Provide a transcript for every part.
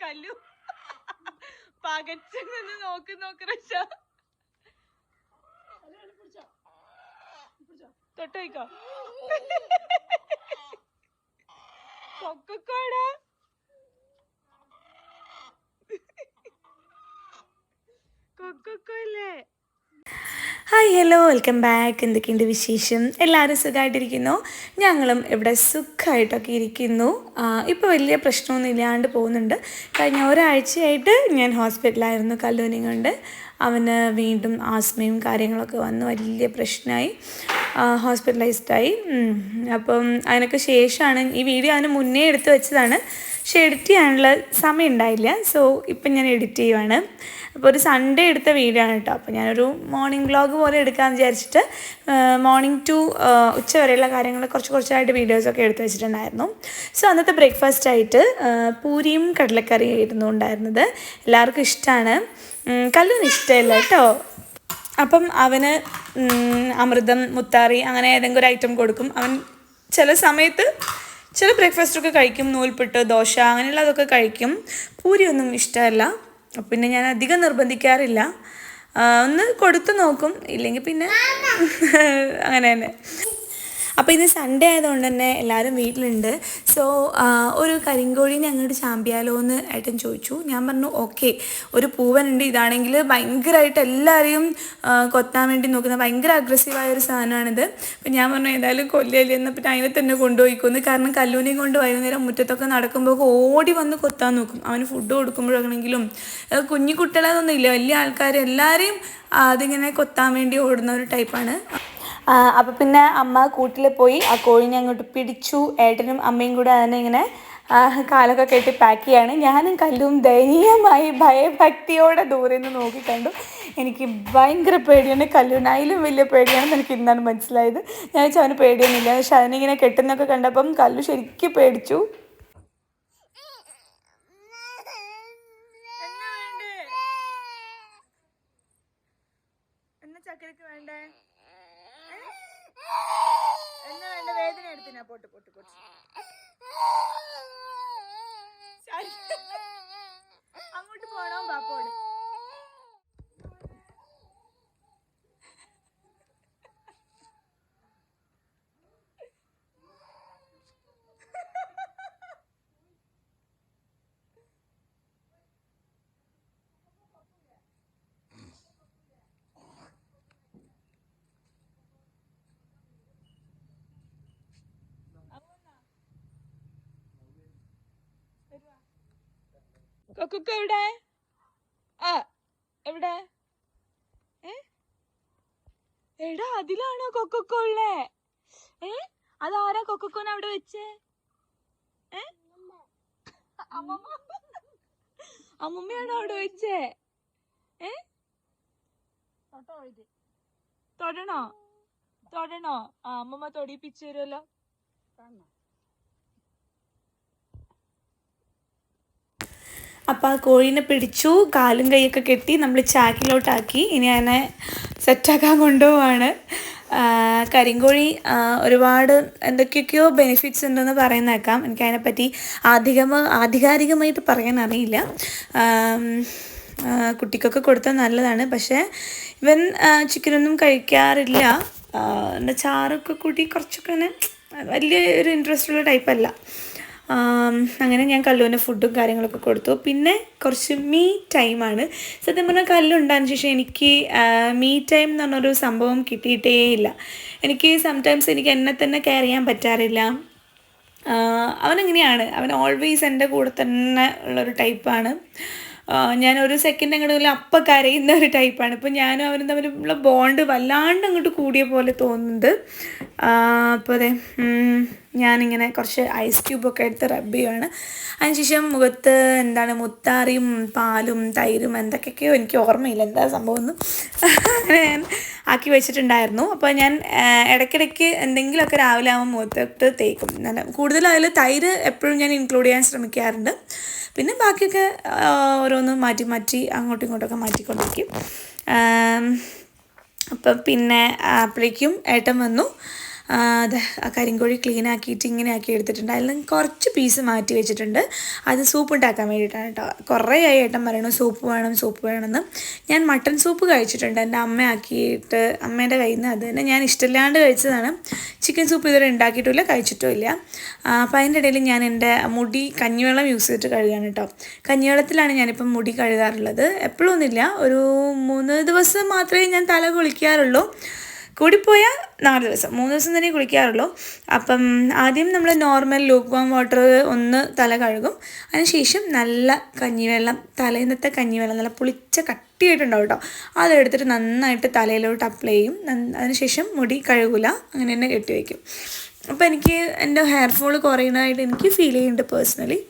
കല്ലു. പകച്ചു നിന്ന് നോക്ക് നോക്ക് റഷ തൊട്ടോയിക്കോ. കൊക്കക്കോടാ. കൊക്കക്കോല്ലേ ഹായ് ഹലോ വെൽക്കം ബാക്ക് എന്തൊക്കെയുണ്ട് വിശേഷം? എല്ലാവരും സുഖമായിട്ടിരിക്കുന്നു ഞങ്ങളും ഇവിടെ സുഖമായിട്ടൊക്കെ ഇരിക്കുന്നു. ഇപ്പോൾ വലിയ പ്രശ്നമൊന്നും ഇല്ലാണ്ട് പോകുന്നുണ്ട്. കഴിഞ്ഞ ഒരാഴ്ചയായിട്ട് ഞാൻ ഹോസ്പിറ്റലായിരുന്നു കല്ലൂനി കൊണ്ട് അവന് വീണ്ടും ആസ്മയും കാര്യങ്ങളൊക്കെ വന്ന്. വലിയ പ്രശ്നമായി. ഹോസ്പിറ്റലൈസ്ഡായി അപ്പം അതിനൊക്കെ ശേഷമാണ് ഈ വീഡിയോ അതിന് മുന്നേ എടുത്തു വെച്ചതാണ്. പക്ഷേ എഡിറ്റ് ചെയ്യാനുള്ള സമയം ഉണ്ടായില്ല സോ ഇപ്പം ഞാൻ എഡിറ്റ് ചെയ്യുവാണ്. അപ്പോൾ ഒരു സൺഡേ എടുത്ത വീഡിയോ ആണ് കേട്ടോ അപ്പോൾ ഞാനൊരു മോർണിംഗ് വ്ളോഗ് പോലെ എടുക്കാമെന്ന് വിചാരിച്ചിട്ട് മോർണിംഗ് ടു ഉച്ച വരെയുള്ള കാര്യങ്ങൾ കുറച്ച് കുറച്ചായിട്ട് വീഡിയോസൊക്കെ എടുത്ത് വെച്ചിട്ടുണ്ടായിരുന്നു. സോ അന്നത്തെ ബ്രേക്ക്ഫാസ്റ്റ് ആയിട്ട് പൂരിയും കടലക്കറിയും ആയിരുന്നു ഉണ്ടായിരുന്നത്. എല്ലാവർക്കും ഇഷ്ടമാണ് കല്ലിന് ഇഷ്ടമല്ല കേട്ടോ അപ്പം അവന് അമൃതം മുത്താറി അങ്ങനെ ഏതെങ്കിലും ഒരു ഐറ്റം കൊടുക്കും. അവൻ ചില സമയത്ത് ചില ബ്രേക്ക്ഫാസ്റ്റൊക്കെ കഴിക്കും. നൂൽപുട്ട് ദോശ അങ്ങനെയുള്ളതൊക്കെ കഴിക്കും. പൂരിയൊന്നും ഇഷ്ടമല്ല. പിന്നെ ഞാൻ അധികം നിർബന്ധിക്കാറില്ല. ഒന്ന് കൊടുത്തു നോക്കും. ഇല്ലെങ്കിൽ പിന്നെ അങ്ങനെ തന്നെ. അപ്പോൾ ഇത് സൺഡേ ആയതുകൊണ്ട് തന്നെ എല്ലാവരും വീട്ടിലുണ്ട്. സോ ഒരു കരിങ്കോഴീനെ അങ്ങോട്ട് ചാമ്പിയാലോ എന്ന് ഏട്ടൻ ചോദിച്ചു. ഞാൻ പറഞ്ഞു ഓക്കെ ഒരു പൂവനുണ്ട്. ഇതാണെങ്കിൽ ഭയങ്കരമായിട്ട് എല്ലാവരെയും കൊത്താൻ വേണ്ടി നോക്കുന്ന ഭയങ്കര അഗ്രസീവായ ഒരു സാധനമാണിത്. അപ്പം ഞാൻ പറഞ്ഞു ഏതായാലും കൊല്ലല്ലേ എന്നിട്ട് അതിനെ തന്നെ കൊണ്ടുപോയിക്കൊന്ന്. കാരണം കല്ലൂനെയും കൊണ്ട് വൈകുന്നേരം മുറ്റത്തൊക്കെ നടക്കുമ്പോൾ ഓടി വന്ന് കൊത്താൻ നോക്കും. അവന് ഫുഡ് കൊടുക്കുമ്പോഴാണെങ്കിലും കുഞ്ഞു കുട്ടികളെന്നൊന്നും ഇല്ല. വലിയ ആൾക്കാർ എല്ലാവരെയും അതിങ്ങനെ കൊത്താൻ വേണ്ടി ഓടുന്ന ഒരു ടൈപ്പാണ് അപ്പോൾ പിന്നെ അമ്മ കൂട്ടിൽ പോയി ആ കോഴിനെ അങ്ങോട്ട് പിടിച്ചു ഏട്ടനും അമ്മയും കൂടെ അതിനെ ഇങ്ങനെ കാലൊക്കെ കെട്ടി പാക്ക് ചെയ്യാണ്. ഞാനും കല്ലും ദയനീയമായി ഭയഭക്തിയോടെ ദൂരെ നിന്ന് നോക്കിക്കണ്ടു എനിക്ക് ഭയങ്കര പേടിയാണ്. കല്ലുനായാലും വലിയ പേടിയാണെന്ന് എനിക്ക് ഇന്നാണ് മനസ്സിലായത്. ഞാൻ വെച്ചാൽ അവന് പേടിയൊന്നുമില്ല. പക്ഷെ അതിനിങ്ങനെ കെട്ടുന്നൊക്കെ കണ്ടപ്പം കല്ലു ശരിക്കും പേടിച്ചു. വേണ്ടേ ഏ? എന്നാ വേണ്ട വേദന പോട്ട് പോട്ട് പൊട്ട്. അങ്ങോട്ട് പോണോ പാപ്പോട് കൊക്കൊക്കെ എവിടെ? ആ എവിടെ? ഏ? എടാ അതിലാണോ കൊക്കൊക്കെ ഉള്ളേ? ഏ? അതാരാ കൊക്കൊക്കോനെ അവിടെ വെച്ചേ? ഏ? അമ്മമ്മ. അമ്മമ്മയാണോ അവിടെ വെച്ചേ? ഏ? തൊടണോ? തൊടണോ? ആ അമ്മമ്മ തൊടിപ്പിച്ചു തരുമല്ലോ. അപ്പോൾ ആ കോഴീനെ പിടിച്ചു കാലും കൈയൊക്കെ കെട്ടി നമ്മൾ ചാക്കിലോട്ടാക്കി. ഇനി അതിനെ സെറ്റാക്കാൻ കൊണ്ടുപോവാണ്. കരിങ്കോഴി ഒരുപാട് എന്തൊക്കെയൊക്കെയോ ബെനിഫിറ്റ്സ് ഉണ്ടെന്ന് പറയുന്നേക്കാം. എനിക്ക് അതിനെപ്പറ്റി ആധികമ ആധികാരികമായിട്ട് പറയാൻ അറിയില്ല. കുട്ടിക്കൊക്കെ കൊടുത്താൽ നല്ലതാണ്. പക്ഷേ ഇവൻ ചിക്കനൊന്നും കഴിക്കാറില്ല. എന്റെ ചാറൊക്കെ കൂട്ടി കുറച്ചൊക്കെ ഇങ്ങനെ വലിയ ഒരു ഇൻട്രസ്റ്റ് ഉള്ള ടൈപ്പല്ല അങ്ങനെ ഞാൻ കല്ലുവിന് ഫുഡും കാര്യങ്ങളൊക്കെ കൊടുത്തു. പിന്നെ കുറച്ച് മീ ടൈമാണ് സത്യം പറഞ്ഞാൽ കല്ലുണ്ടായതിനു ശേഷം എനിക്ക് മീ ടൈം എന്ന് പറഞ്ഞൊരു സംഭവം കിട്ടിയിട്ടേ ഇല്ല. എനിക്ക് സംടൈംസ് എനിക്ക് എന്നെ തന്നെ കെയർ ചെയ്യാൻ പറ്റാറില്ല. അവനെങ്ങനെയാണ്. അവൻ ഓൾവേസ് എന്റെ കൂടെ തന്നെ ഉള്ളൊരു ടൈപ്പാണ് ഞാൻ ഒരു സെക്കൻഡ് അങ്ങോട്ട് അപ്പം കരയുന്ന ഒരു ടൈപ്പാണ് ഇപ്പം ഞാനും അവനും തമ്മിലുള്ള ബോണ്ട് വല്ലാണ്ട് അങ്ങോട്ട് കൂടിയ പോലെ തോന്നുന്നുണ്ട്. അപ്പോൾ അതെ ഞാനിങ്ങനെ കുറച്ച് ഐസ് ക്യൂബൊക്കെ എടുത്ത് റബ്ബ് ചെയ്യുവാണ്. അതിനുശേഷം മുഖത്ത് എന്താണ് മുത്താറിയും പാലും തൈരും എന്തൊക്കെയൊക്കെയോ എനിക്ക് ഓർമ്മയില്ല എന്താ സംഭവമൊന്നും അങ്ങനെ ഞാൻ ആക്കി വെച്ചിട്ടുണ്ടായിരുന്നു. അപ്പോൾ ഞാൻ ഇടയ്ക്കിടയ്ക്ക് എന്തെങ്കിലുമൊക്കെ രാവിലെ ആകുമ്പോൾ മുഖത്തിട്ട് തേക്കും. കൂടുതലും അതിൽ തൈര് എപ്പോഴും ഞാൻ ഇൻക്ലൂഡ് ചെയ്യാൻ ശ്രമിക്കാറുണ്ട്. പിന്നെ ബാക്കിയൊക്കെ ഓരോന്നും മാറ്റി മാറ്റി അങ്ങോട്ടും ഇങ്ങോട്ടൊക്കെ മാറ്റിക്കൊണ്ടിരിക്കും. അപ്പം പിന്നെ അപ്പോഴേക്കും ഏട്ടൻ വന്നു. കരിങ്കോഴി ക്ലീൻ ആക്കിയിട്ട് ഇങ്ങനെ ആക്കി എടുത്തിട്ടുണ്ട്. അതിൽ നിന്ന് കുറച്ച് പീസ് മാറ്റി വെച്ചിട്ടുണ്ട്. അത് സൂപ്പ് ഉണ്ടാക്കാൻ വേണ്ടിയിട്ടാണ് കേട്ടോ. കുറേ ആയി ഏട്ടൻ പറയണു സൂപ്പ് വേണം സൂപ്പ് വേണമെന്ന്. ഞാൻ മട്ടൺ സൂപ്പ് കഴിച്ചിട്ടുണ്ട്. എന്റെ അമ്മ ആക്കിയിട്ട് അമ്മേന്റെ കയ്യിൽ നിന്ന് അത് തന്നെ ഞാൻ ഇഷ്ടമില്ലാണ്ട് കഴിച്ചതാണ്. ചിക്കൻ സൂപ്പ് ഇതുവരെ ഉണ്ടാക്കിയിട്ടില്ല കഴിച്ചിട്ടും ഇല്ല. അപ്പോൾ അതിന്റെ ഇടയിൽ ഞാൻ എന്റെ മുടി കഞ്ഞിവെള്ളം യൂസ് ചെയ്തിട്ട് കഴുകാണ് കേട്ടോ. കഞ്ഞിവെള്ളത്തിലാണ് ഞാനിപ്പം മുടി കഴുകാറുള്ളത്. എപ്പോഴൊന്നുമില്ല ഒരു മൂന്ന് ദിവസം മാത്രമേ ഞാൻ തല കുളിക്കാറുള്ളൂ. കൂടിപ്പോയാൽ നാല് ദിവസം. മൂന്ന് ദിവസം തന്നെ കുളിക്കാറുള്ളൂ. അപ്പം ആദ്യം നമ്മൾ നോർമൽ ലൂക്ക് വാം വാട്ടർ ഒന്ന് തല കഴുകും. അതിനുശേഷം നല്ല കഞ്ഞിവെള്ളം തലേന്നത്തെ കഞ്ഞിവെള്ളം നല്ല പുളിച്ച കട്ടിയായിട്ടുണ്ടാവും കേട്ടോ അതെടുത്തിട്ട് നന്നായിട്ട് തലയിലോട്ട് അപ്ലൈ ചെയ്യും. അതിനുശേഷം മുടി കഴുകില്ല അങ്ങനെ തന്നെ കെട്ടി വയ്ക്കും അപ്പോൾ എനിക്ക് എന്റെ ഹെയർ ഫോൾ കുറയുന്നതായിട്ട് എനിക്ക് ഫീൽ ചെയ്യുന്നുണ്ട് പേഴ്സണലി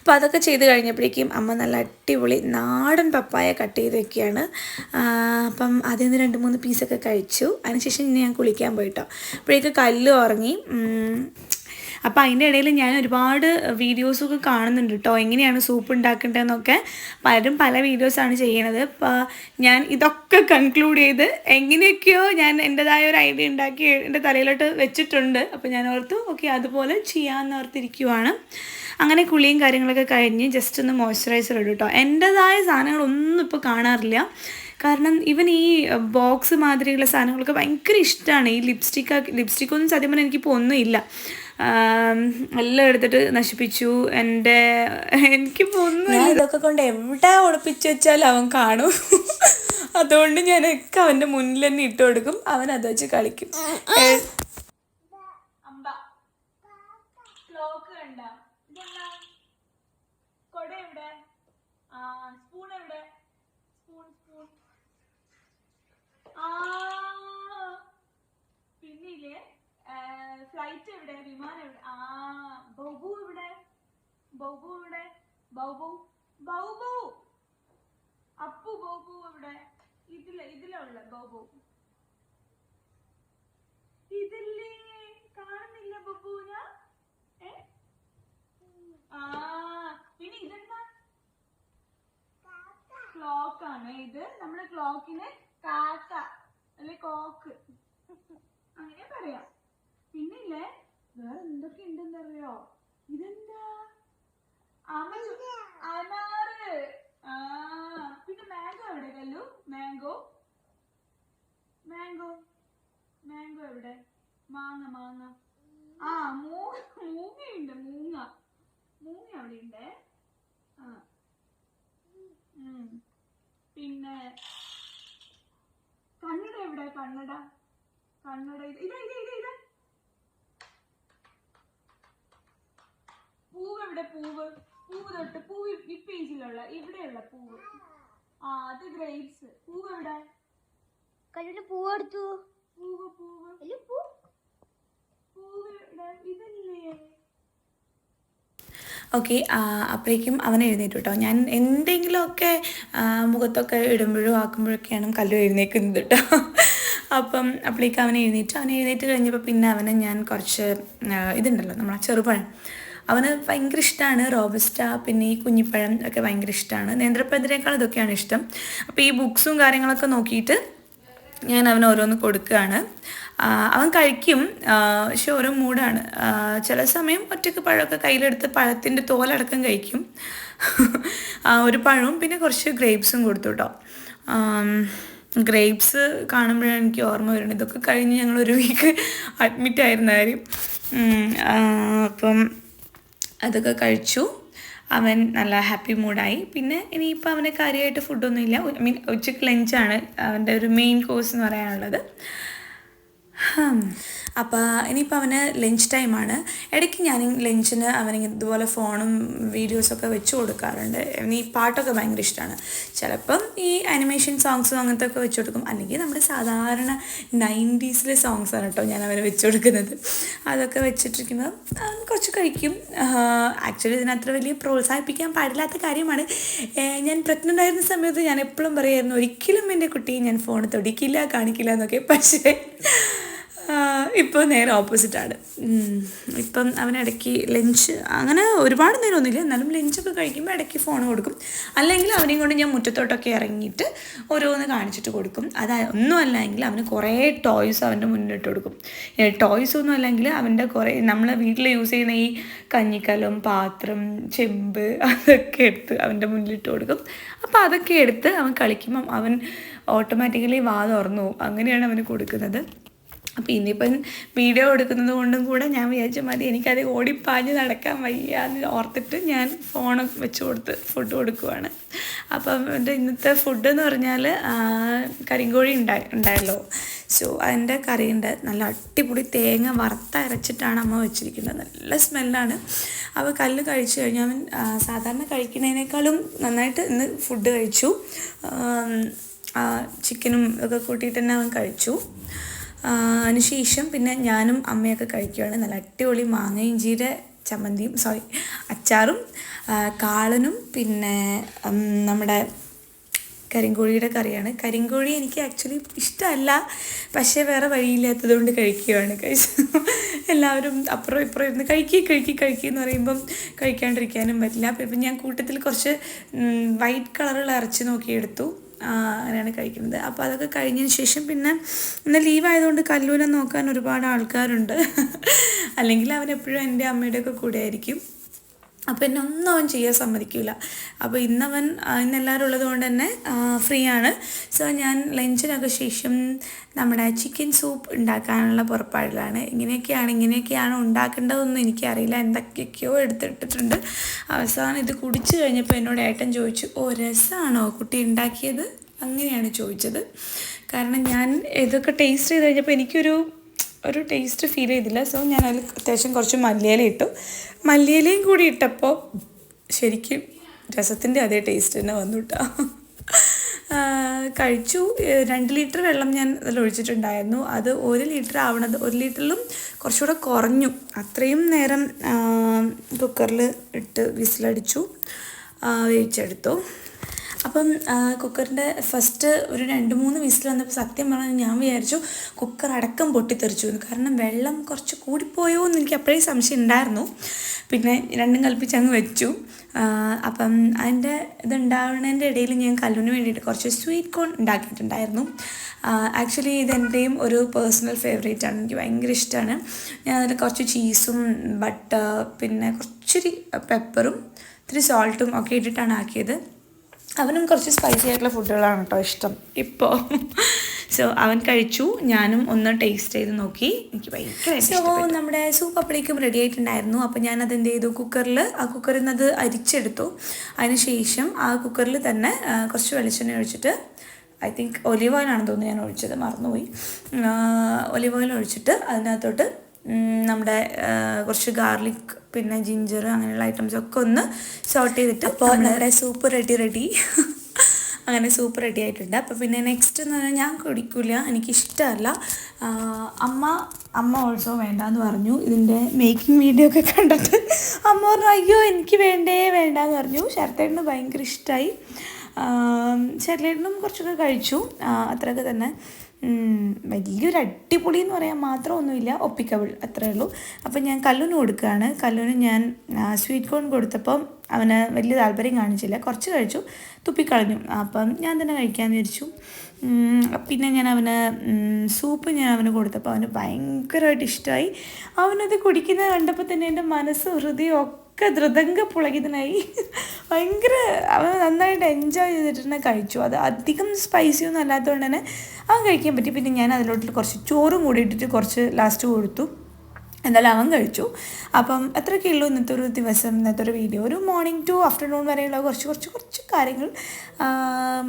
അപ്പോൾ അതൊക്കെ ചെയ്ത് കഴിഞ്ഞപ്പോഴേക്കും അമ്മ നല്ല അടിപൊളി നാടൻ പപ്പായ കട്ട് ചെയ്ത് വെക്കുകയാണ്. അപ്പം അതിൽ നിന്ന് രണ്ട് മൂന്ന് പീസൊക്കെ കഴിച്ചു. അതിനുശേഷം ഇനി ഞാൻ കുളിക്കാൻ പോയിട്ടോ. അപ്പോഴേക്ക് കല്ല് ഉറങ്ങി. അപ്പോൾ അതിന്റെ ഇടയിൽ ഞാൻ ഒരുപാട് വീഡിയോസൊക്കെ കാണുന്നുണ്ട് കേട്ടോ എങ്ങനെയാണ് സൂപ്പ് ഉണ്ടാക്കേണ്ടതെന്നൊക്കെ. പലരും പല വീഡിയോസാണ് ചെയ്യണത് അപ്പോൾ ഞാൻ ഇതൊക്കെ കൺക്ലൂഡ് ചെയ്ത് എങ്ങനെയൊക്കെയോ ഞാൻ എന്റെതായ ഒരു ഐഡിയ ഉണ്ടാക്കി എന്റെ തലയിലോട്ട് വെച്ചിട്ടുണ്ട്. അപ്പോൾ ഞാൻ ഓർത്തു ഓക്കെ അതുപോലെ ചെയ്യാമെന്ന് ഓർത്തിരിക്കുവാണ്. അങ്ങനെ കുളിയും കാര്യങ്ങളൊക്കെ കഴിഞ്ഞ് ജസ്റ്റ് ഒന്ന് മോയ്സ്ചറൈസർ ഇടും കേട്ടോ എന്റെതായ സാധനങ്ങളൊന്നും ഇപ്പോൾ കാണാറില്ല. കാരണം ഇവൻ ഈ ബോക്സ് മാതിരിയുള്ള സാധനങ്ങളൊക്കെ ഭയങ്കര ഇഷ്ടമാണ് ഈ ലിപ്സ്റ്റിക്ക് ലിപ്സ്റ്റിക്കൊന്നും സത്യം പറഞ്ഞാൽ എനിക്കിപ്പോൾ ഒന്നുമില്ല. എല്ലാം എടുത്തിട്ട് നശിപ്പിച്ചു. എന്റെ എനിക്ക് ഒന്നും ഇതൊക്കെ കൊണ്ട് എവിടെ ഉടപ്പിച്ചു വെച്ചാൽ അവൻ കാണും. അതുകൊണ്ട് ഞാനൊക്കെ അവന്റെ മുന്നിൽ തന്നെ ഇട്ട് കൊടുക്കും. അവൻ അത് വെച്ച് കളിക്കും. അമ്പ. ഫ്ലൈറ്റ് എവിടെ? വിമാനം എവിടെ? ആ ബൗബു എവിടെ? ബൗബു എവിടെ? ബൗബു. ബൗബു. അപ്പു ബൗബു എവിടെ? ഇതില ഇതിലുള്ള ബൗബു. ഇതില്ലേ? കാണുന്നില്ല ബബൂന ഏ? ആ പിന്നെ ഇതെന്താ? ക്ലോക്ക് ആണ് ഇത്? നമ്മുടെ ക്ലോക്കിന് കാക്ക അല്ലെ കോക്ക് അങ്ങനെ പറയാം. പിന്നില്ലേ? വേറെ എന്തൊക്കെ ഉണ്ടെന്നറിയോ? ഇതെന്താ? അമ- അനാറ്. ആ പിന്നെ മാംഗോ എവിടെ കല്ലു? മാംഗോ? മാംഗോ? മാംഗോ എവിടെ? മാങ്ങ മാങ്ങ. ആ മൂ മൂങ്ങയുണ്ട് മൂങ്ങ. മൂങ്ങ അവിടെ ഉണ്ട്? ആ. പിന്നെ കണ്ണട എവിടെ? കണ്ണട. കണ്ണട. ഇതാ ഇതാ ഇതാ. ഇതാ പൂവ് പൂവ് തൊട്ട് പൂവ് ഈ പേജിലുള്ള ഇവിടെയുള്ള പൂവ്. ആ അത് ഗ്രേപ്സ് പൂവ് എവിടെ? കല്ലിന്റെ പൂവ് എടുത്തു. പൂവ് പൂവ്. പൂവ് എവിടെ? ഇതല്ലേ? ഓക്കെ അപ്പോഴേക്കും അവൻ എഴുന്നേറ്റു കേട്ടോ. ഞാൻ എന്തെങ്കിലുമൊക്കെ ആ, മുഖത്തൊക്കെ ഇടുമ്പോഴും ആക്കുമ്പോഴൊക്കെയാണ് കല്ലു എഴുന്നേക്കുന്നത് കേട്ടോ. അപ്പം അപ്പോഴേക്കും അവൻ എഴുന്നേറ്റ്. അവൻ എഴുന്നേറ്റ് കഴിഞ്ഞപ്പോൾ പിന്നെ അവനെ ഞാൻ കുറച്ച് ഇതുണ്ടല്ലോ നമ്മളെ ചെറുപഴം. അവന് ഭയങ്കര ഇഷ്ടമാണ് റോബസ്റ്റ പിന്നെ ഈ കുഞ്ഞിപ്പഴം ഒക്കെ ഭയങ്കര ഇഷ്ടമാണ് നേന്ത്രപ്പഴത്തിനേക്കാൾ ഇതൊക്കെയാണ് ഇഷ്ടം. അപ്പോൾ ഈ ബുക്സും കാര്യങ്ങളൊക്കെ നോക്കിയിട്ട് ഞാൻ അവന് ഓരോന്ന് കൊടുക്കുകയാണ്. അവൻ കഴിക്കും. പക്ഷെ ഓരോ മൂടാണ് ചില സമയം ഒറ്റയ്ക്ക് പഴമൊക്കെ കയ്യിലെടുത്ത് പഴത്തിന്റെ തോലടക്കം കഴിക്കും. ഒരു പഴവും പിന്നെ കുറച്ച് ഗ്രേപ്സും കൊടുത്തു കേട്ടോ. ഗ്രേപ്സ് കാണുമ്പോഴാണ് എനിക്ക് ഓർമ്മ വരുന്നത്. ഇതൊക്കെ കഴിഞ്ഞ് ഞങ്ങൾ ഒരു വീക്ക് അഡ്മിറ്റ് കാര്യം അപ്പം അതൊക്കെ കഴിച്ചു. അവൻ നല്ല ഹാപ്പി മൂഡായി പിന്നെ ഇനിയിപ്പോൾ അവന് കാര്യമായിട്ട് ഫുഡൊന്നുമില്ല ഐ മീൻ ഉച്ചയ്ക്ക് ലഞ്ചാണ് അവന്റെ ഒരു മെയിൻ കോഴ്സ് എന്ന് പറയാനുള്ളത്. അപ്പോൾ ഇനിയിപ്പോൾ അവന് ലഞ്ച് ടൈമാണ് ഇടയ്ക്ക് ഞാൻ ലഞ്ചിന് അവന് ഇതുപോലെ ഫോണും വീഡിയോസൊക്കെ വെച്ച് കൊടുക്കാറുണ്ട്. ഈ പാട്ടൊക്കെ ഭയങ്കര ഇഷ്ടമാണ് ചിലപ്പം ഈ അനിമേഷൻ സോങ്സും അങ്ങനത്തെ ഒക്കെ വെച്ച് കൊടുക്കും. അല്ലെങ്കിൽ നമ്മുടെ സാധാരണ നയന്റീസിലെ സോങ്സാണ് കേട്ടോ ഞാൻ അവന് വെച്ച് കൊടുക്കുന്നത്. അതൊക്കെ വെച്ചിട്ടിരിക്കുമ്പോൾ കുറച്ച് കഴിക്കും. ആക്ച്വലി ഇതിനത്ര വലിയ പ്രോത്സാഹിപ്പിക്കാൻ പാടില്ലാത്ത കാര്യമാണ്. ഞാൻ പ്രഗ്നന്റ് ആയിരുന്ന സമയത്ത് ഞാൻ എപ്പോഴും പറയുമായിരുന്നു ഒരിക്കലും എന്റെ കുട്ടിയെ ഞാൻ ഫോൺ തൊടിക്കില്ല കാണിക്കില്ല എന്നൊക്കെ. പക്ഷേ ഇപ്പോൾ നേരെ ഓപ്പോസിറ്റാണ് ഇപ്പം അവനിടയ്ക്ക് ലഞ്ച് അങ്ങനെ ഒരുപാട് നേരമൊന്നുമില്ല എന്നാലും ലഞ്ചൊക്കെ കഴിക്കുമ്പോൾ ഇടയ്ക്ക് ഫോൺ കൊടുക്കും. അല്ലെങ്കിൽ അവനെയും കൊണ്ട് ഞാൻ മുറ്റത്തോട്ടൊക്കെ ഇറങ്ങിയിട്ട് ഓരോന്ന് കാണിച്ചിട്ട് കൊടുക്കും. അത് ഒന്നുമല്ല എങ്കിൽ അവന് കുറേ ടോയ്സ് അവന്റെ മുന്നിലിട്ട് കൊടുക്കും. ടോയ്സ് ഒന്നും അല്ലെങ്കിൽ അവന്റെ കുറേ നമ്മൾ വീട്ടിൽ യൂസ് ചെയ്യുന്ന ഈ കഞ്ഞിക്കലം പാത്രം ചെമ്പ് അതൊക്കെ എടുത്ത് അവന്റെ മുന്നിലിട്ട് കൊടുക്കും. അപ്പോൾ അതൊക്കെ എടുത്ത് അവൻ കളിക്കുമ്പം അവൻ ഓട്ടോമാറ്റിക്കലി വാ തുറന്നു അങ്ങനെയാണ് അവന് കൊടുക്കുന്നത്. അപ്പോൾ ഇനിയിപ്പം വീഡിയോ എടുക്കുന്നത് കൊണ്ടും കൂടെ ഞാൻ വിചാരിച്ച മതി എനിക്കത് ഓടിപ്പാഞ്ഞ് നടക്കാൻ വയ്യ എന്ന് ഓർത്തിട്ട് ഞാൻ ഫോൺ വെച്ച് കൊടുത്ത് ഫുഡ് കൊടുക്കുവാണ്. അപ്പം എന്റെ ഇന്നത്തെ ഫുഡ് എന്ന് പറഞ്ഞാൽ കരിങ്കോഴി ഉണ്ടായി ഉണ്ടായല്ലോ. സോ അതിന്റെ കറിയുണ്ട് നല്ല അടിപൊളി തേങ്ങ വറുത്തരച്ചിട്ടാണ് അമ്മ വെച്ചിരിക്കുന്നത്. നല്ല സ്മെല്ലാണ്. അപ്പോൾ കല്ല് കഴിച്ചു കഴിഞ്ഞാൽ അവൻ സാധാരണ കഴിക്കുന്നതിനേക്കാളും നന്നായിട്ട് ഇന്ന് ഫുഡ് കഴിച്ചു. ചിക്കനും ഒക്കെ കൂട്ടിയിട്ട് തന്നെ അവൻ കഴിച്ചു. അതിനുശേഷം പിന്നെ ഞാനും അമ്മയൊക്കെ കഴിക്കുകയാണ് നല്ല അടിപൊളി മാങ്ങ ഇഞ്ചിയുടെ ചമ്മന്തിയും സോറി അച്ചാറും കാളനും പിന്നെ നമ്മുടെ കരിങ്കോഴിയുടെ കറിയാണ്. കരിങ്കോഴി എനിക്ക് ആക്ച്വലി ഇഷ്ടമല്ല. പക്ഷേ വേറെ വഴിയില്ലാത്തത് കൊണ്ട് കഴിക്കുകയാണ് കഴിച്ചു എല്ലാവരും അപ്പുറം ഇപ്പുറം ഇരുന്ന് കഴിക്കി കഴിക്കി കഴിക്കി എന്ന് പറയുമ്പം കഴിക്കാണ്ടിരിക്കാനും പറ്റില്ല. അപ്പം ഞാൻ കൂട്ടത്തിൽ കുറച്ച് വൈറ്റ് കളറുള്ള ഇറച്ചി നോക്കിയെടുത്തു അങ്ങനെയാണ് കഴിക്കുന്നത്. അപ്പോൾ അതൊക്കെ കഴിഞ്ഞതിന് ശേഷം പിന്നെ ഇന്ന് ലീവ് ആയതുകൊണ്ട് കല്ലൂനെ നോക്കാൻ ഒരുപാട് ആൾക്കാരുണ്ട്. അല്ലെങ്കിൽ അവൻ എപ്പോഴും എന്റെ അമ്മയുടെയൊക്കെ കൂടെ ആയിരിക്കും അപ്പോൾ എന്നെ ഒന്നും അവൻ ചെയ്യാൻ സമ്മതിക്കില്ല അപ്പോൾ ഇന്നവൻ ഇന്നെല്ലാവരും ഇന്ന് ഉള്ളത് കൊണ്ട് തന്നെ ഫ്രീ ആണ്. സോ ഞാൻ ലഞ്ചിനൊക്കെ ശേഷം നമ്മുടെ ചിക്കൻ സൂപ്പ് ഉണ്ടാക്കാനുള്ള പുറപ്പാടിലാണ്. ഇങ്ങനെയൊക്കെയാണ് ഇങ്ങനെയൊക്കെയാണ് ഉണ്ടാക്കേണ്ടതൊന്നും എനിക്കറിയില്ല. എന്തൊക്കെയൊക്കെയോ എടുത്തിട്ടിട്ടുണ്ട്. അവസാനം ഇത് കുടിച്ചു കഴിഞ്ഞപ്പോൾ എന്നോട് ഏട്ടൻ ചോദിച്ചു ഓ രസമാണോ കുട്ടി ഉണ്ടാക്കിയത്? അങ്ങനെയാണ് ചോദിച്ചത്. കാരണം ഞാൻ ഇതൊക്കെ ടേസ്റ്റ് ചെയ്ത് കഴിഞ്ഞപ്പോൾ എനിക്കൊരു ഒരു ടേസ്റ്റ് ഫീൽ ചെയ്തില്ല. സോ ഞാൻ അതിൽ അത്യാവശ്യം കുറച്ച് മല്ലിയില ഇട്ടു. മല്ലിയിലയും കൂടി ഇട്ടപ്പോൾ ശരിക്കും രസത്തിന്റെ അതേ ടേസ്റ്റ് തന്നെ വന്നു കേട്ടോ കഴിച്ചു. രണ്ട് ലിറ്റർ വെള്ളം ഞാൻ അതിൽ ഒഴിച്ചിട്ടുണ്ടായിരുന്നു. അത് ഒരു ലിറ്റർ ആവണത് ഒരു ലിറ്ററിലും കുറച്ചുകൂടെ കുറഞ്ഞു. അത്രയും നേരം കുക്കറിൽ ഇട്ട് വിസിലടിച്ചു. വേവിച്ചെടുത്തു. അപ്പം കുക്കറിന്റെ ഫസ്റ്റ് ഒരു രണ്ട് മൂന്ന് വിസിൽ വന്നപ്പോൾ സത്യം പറഞ്ഞാൽ ഞാൻ വിചാരിച്ചു കുക്കർ അടക്കം പൊട്ടിത്തെറിച്ചു എന്ന്. കാരണം വെള്ളം കുറച്ച് കൂടിപ്പോയോ എന്ന് എനിക്ക് അപ്പോഴേ സംശയം ഉണ്ടായിരുന്നു. പിന്നെ രണ്ടും കൽപ്പിച്ച് അങ്ങ് വെച്ചു. അപ്പം അതിന്റെ ഇതുണ്ടാവുന്നതിന്റെ ഇടയിൽ ഞാൻ കല്ലിന് വേണ്ടിയിട്ട് കുറച്ച് സ്വീറ്റ് കോൺ ഉണ്ടാക്കിയിട്ടുണ്ടായിരുന്നു. ആക്ച്വലി ഇതെന്റെയും ഒരു പേഴ്സണൽ ഫേവറേറ്റ് ആണ്. എനിക്ക് ഭയങ്കര ഇഷ്ടമാണ്. ഞാൻ അതിൽ കുറച്ച് ചീസും ബട്ടർ പിന്നെ കുറച്ചൊരു പെപ്പറും ഇത്തിരി സോൾട്ടും ഒക്കെ ഇട്ടിട്ടാണ് ആക്കിയത്. അവനും കുറച്ച് സ്പൈസി ആയിട്ടുള്ള ഫുഡുകളാണ് കേട്ടോ ഇഷ്ടം. ഇപ്പോൾ സോ അവൻ കഴിച്ചു. ഞാനും ഒന്ന് ടേസ്റ്റ് ചെയ്ത് നോക്കി. എനിക്ക് ഭയങ്കര സോ നമ്മുടെ സൂപ്പ് അപ്പോഴേക്കും റെഡി ആയിട്ടുണ്ടായിരുന്നു. അപ്പോൾ ഞാനത് എന്ത് ചെയ്തു? കുക്കറിൽ ആ കുക്കറിൽ നിന്ന് അത് അരിച്ചെടുത്തു. അതിനുശേഷം ആ കുക്കറിൽ തന്നെ കുറച്ച് വെളിച്ചെണ്ണ ഒഴിച്ചിട്ട് ഐ തിങ്ക് ഒലിവ് ഓയിലാണെന്ന് തോന്നുന്നു ഞാൻ ഒഴിച്ചത് മറന്നുപോയി. ഒലിവ് ഓയിൽ ഒഴിച്ചിട്ട് അതിനകത്തോട്ട് നമ്മുടെ കുറച്ച് ഗാർലിക് പിന്നെ ജിഞ്ചർ അങ്ങനെയുള്ള ഐറ്റംസ് ഒക്കെ ഒന്ന് ഷോർട്ട് ചെയ്തിട്ട് അപ്പോൾ നമ്മുടെ സൂപ്പ് റെഡി റെഡി അങ്ങനെ സൂപ്പ് റെഡി ആയിട്ടുണ്ട്. അപ്പോൾ പിന്നെ നെക്സ്റ്റ് എന്ന് പറഞ്ഞാൽ ഞാൻ കുടിക്കില്ല എനിക്കിഷ്ടമല്ല. അമ്മ അമ്മ ഓൾസോ വേണ്ട എന്ന് പറഞ്ഞു. ഇതിന്റെ മേക്കിംഗ് വീഡിയോ ഒക്കെ കണ്ടിട്ട് അമ്മ പറഞ്ഞു അയ്യോ എനിക്ക് വേണ്ടേ വേണ്ട എന്ന് പറഞ്ഞു. ശരത്തേട്ടന് ഭയങ്കര ഇഷ്ടമായി ശരത്തേട്ടനും കുറച്ചൊക്കെ കഴിച്ചു. അത്രയൊക്കെ തന്നെ. വലിയൊരു അടിപൊളി എന്ന് പറയാൻ മാത്രം മാത്രമൊന്നുമില്ല. ഒപ്പിക്കബിൾ അത്രേ ഉള്ളൂ. അപ്പം ഞാൻ കല്ലുന് കൊടുക്കുകയാണ്. കല്ലുന് ഞാൻ സ്വീറ്റ് കോൺ കൊടുത്തപ്പം അവന് വലിയ താല്പര്യം കാണിച്ചില്ല. കുറച്ച് കഴിച്ചു തുപ്പിക്കളഞ്ഞു. അപ്പം ഞാൻ തന്നെ കഴിക്കാമെന്ന് വിചാരിച്ചു. പിന്നെ ഞാൻ അവന് സൂപ്പ് ഞാൻ അവന് കൊടുത്തപ്പോൾ അവന് ഭയങ്കരമായിട്ട് ഇഷ്ടമായി. അവനത് കുടിക്കുന്നത് കണ്ടപ്പോൾ തന്നെ എന്റെ മനസ്സ് ഹൃദയം ഒക്കെ പുളകിതനായി ഭയങ്കര അവൻ നന്നായിട്ട് എൻജോയ് ചെയ്തിട്ട് തന്നെ കഴിച്ചു. അത് അധികം സ്പൈസി ഒന്നും അല്ലാത്തതുകൊണ്ട് തന്നെ അവൻ കഴിക്കാൻ പറ്റി. പിന്നെ ഞാൻ അതിലോട്ട് കുറച്ച് ചോറും കൂടി ഇട്ടിട്ട് കുറച്ച് ലാസ്റ്റ് കൊടുത്തു. എന്തായാലും അവൻ കഴിച്ചു. അപ്പം അത്രയൊക്കെ ഉള്ളൂ ഇന്നത്തെ ഒരു ദിവസം ഇന്നത്തെ ഒരു വീഡിയോ ഒരു മോർണിംഗ് ടു ആഫ്റ്റർനൂൺ വരെയുള്ള കുറച്ച് കുറച്ച് കുറച്ച് കാര്യങ്ങൾ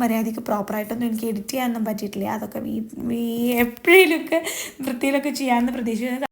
മര്യാദയ്ക്ക് പ്രോപ്പറായിട്ടൊന്നും എനിക്ക് എഡിറ്റ് ചെയ്യാനൊന്നും പറ്റിയിട്ടില്ല. അതൊക്കെ എപ്പോഴേലൊക്കെ വൃത്തിയിലൊക്കെ ചെയ്യാമെന്ന് പ്രതീക്ഷിക്കുന്നത്